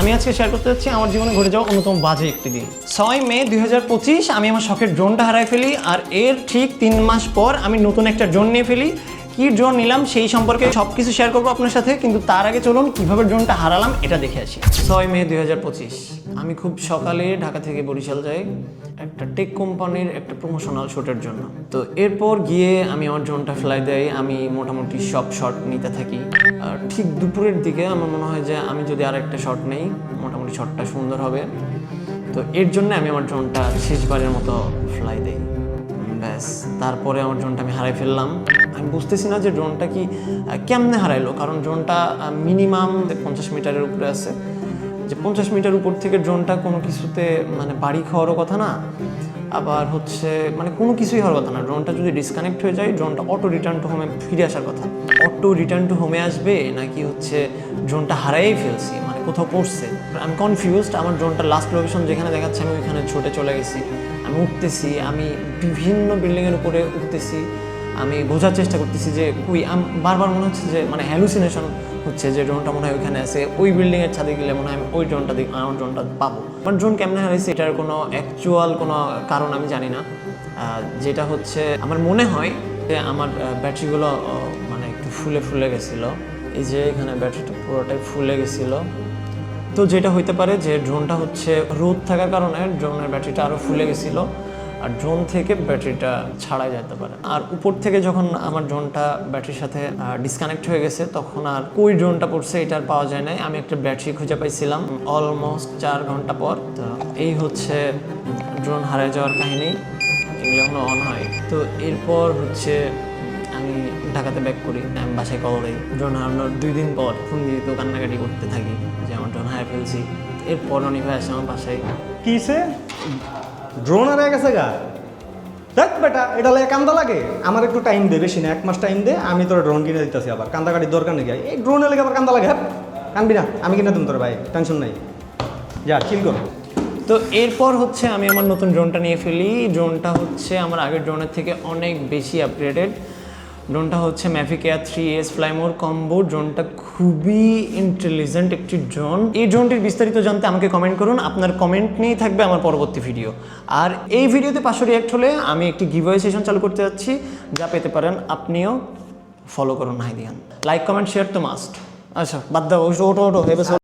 আমি আজকে শেয়ার করতে যাচ্ছি আমার জীবনে ঘটে যাওয়া অন্যতম বাজে একটি দিন। ছয় মে দুই হাজার পঁচিশ আমি আমার শখের ড্রোনটা হারাই ফেলি, আর এর ঠিক তিন মাস পর আমি নতুন একটা ড্রোন নিয়ে ফেলি কি ড্রোন নিলাম, সেই সম্পর্কে সব কিছু শেয়ার করব আপনার সাথে, কিন্তু তার আগে চলুন কীভাবে ড্রোনটা হারালাম এটা দেখে আসি। ছয় মে দু হাজার পঁচিশ, আমি খুব সকালে ঢাকা থেকে বরিশাল যাই, একটা টেক কোম্পানির একটা প্রমোশনাল শ্যুটের জন্য। তো এরপর গিয়ে আমি আমার ড্রোনটা ফ্লাই দেই, আমি মোটামুটি সব শট নিতে থাকি। আর ঠিক দুপুরের দিকে আমার মনে হয় যে আমি যদি আর একটা শট নেই, মোটামুটি শটটা সুন্দর হবে। তো এর জন্য আমি আমার ড্রোনটা শেষবারের মতো ফ্লাই দেই। ব্যাস, তারপরে আমার ড্রোনটা আমি হারাই ফেললাম। আমি বুঝতেছি না যে ড্রোনটা কি কেমনে হারাইলো? কারণ ড্রোনটা মিনিমাম পঞ্চাশ মিটারের উপরে আছে। যে পঞ্চাশ মিটার উপর থেকে ড্রোনটা কোনো কিছুতে মানে বাড়ি খাওয়ারও কথা না। আবার হচ্ছে মানে কোনো কিছুই হওয়ার কথা না। ড্রোনটা যদি ডিসকানেক্ট হয়ে যায় ড্রোনটা অটো রিটার্ন টু হোমে ফিরে আসার কথা। অটো রিটার্ন টু হোমে আসবে নাকি হচ্ছে ড্রোনটা হারাই ফেলছি? মানে কোথাও পড়ছে? আমি কনফিউজড আমার ড্রোনটা লাস্ট লোকেশন যেখানে দেখাচ্ছে, আমি ওইখানে ছুটে চলে গেছি। আমি উঠতেছি, আমি বিভিন্ন বিল্ডিংয়ের উপরে উঠতেছি। আমি বোঝার চেষ্টা করতেছি যে আম, বারবার মনে হচ্ছে যে মানে হ্যালুসিনেশন হচ্ছে যে ড্রোনটা মনে হয় ওইখানে আছে। ওই বিল্ডিংয়ের ছাদে গেলে মনে হয় আমি ওই ড্রোনটা আমার ড্রোনটা পাবো। আমার ড্রোন কেমনে হারাইছে এটার কোনো অ্যাকচুয়াল কোনো কারণ আমি জানি না। যেটা হচ্ছে, আমার মনে হয় যে, আমার ব্যাটারিগুলো মানে একটু ফুলে ফুলে গেছিল। এই যে, এখানে ব্যাটারিটা পুরোটাই ফুলে গেছিল। তো যেটা হইতে পারে যে ড্রোনটা হচ্ছে রোদ থাকার কারণে ড্রোনের ব্যাটারিটা আরও ফুলে গেছিল। আর ড্রোন থেকে ব্যাটারিটা ছাড়াই যেতে পারে। আর উপর থেকে যখন আমার ড্রোনটা ব্যাটারির সাথে ডিসকানেক্ট হয়ে গেছে, তখন আর কই ড্রোনটা পড়ছে এটা আর পাওয়া যায় নাই। আমি একটা ব্যাটারি খুঁজে পাইছিলাম অলমোস্ট চার ঘণ্টা পর। তো এই হচ্ছে ড্রোন হারিয়ে যাওয়ার কাহিনী। এগুলো এখনও অন হয়। তো এরপর হচ্ছে আমি ঢাকাতে ব্যাক করি। আমি বাসায় কল দিই। ড্রোন হারানোর দুই দিন পর ফোন দিয়ে তো কান্নাকাটি করতে থাকি যে আমার ড্রোন হারিয়ে ফেলছি। এরপর অনেক ভাই আসে আমার বাসায়। কিসে ড্রোন আর গেছে গা। দেখ বেটা, এটা লাগে কান্দা লাগে। আমার একটু টাইম দে, বেশি না, এক মাস টাইম দে, আমি তোর ড্রোন কিনে দিতেছি আবার। কান্দা কাটির দরকার নেই এই ড্রোন লেগে আবার কান্দা লাগে হ্যাঁ? কানবি না, আমি কিনে দিম তোর ভাই টেনশন নাই। যা চিল কর। তো এরপর হচ্ছে আমি আমার নতুন ড্রোনটা নিয়ে ফেলি। ড্রোনটা হচ্ছে আমার আগের ড্রোনের থেকে অনেক বেশি আপগ্রেডেড ড্রোনটা হচ্ছে Mavic Air three S fly more combo ড্রোনটা খুবই ইন্টেলিজেন্ট একটি ড্রোন এই ড্রোনটির বিস্তারিত জানতে আমাকে কমেন্ট করুন। আপনার কমেন্ট নিয়েই থাকবে আমার পরবর্তী ভিডিও আর এই ভিডিওতে পাঁচশো রিয়াক্ট হলে আমি একটি গিভওয়ে সেশন চালু করতে যাচ্ছি, যা পেতে পারেন আপনিও ফলো করুন, হাইদিয়ান। লাইক কমেন্ট শেয়ার তো মাস্ট আচ্ছা বাদ দাও ওটো ওটো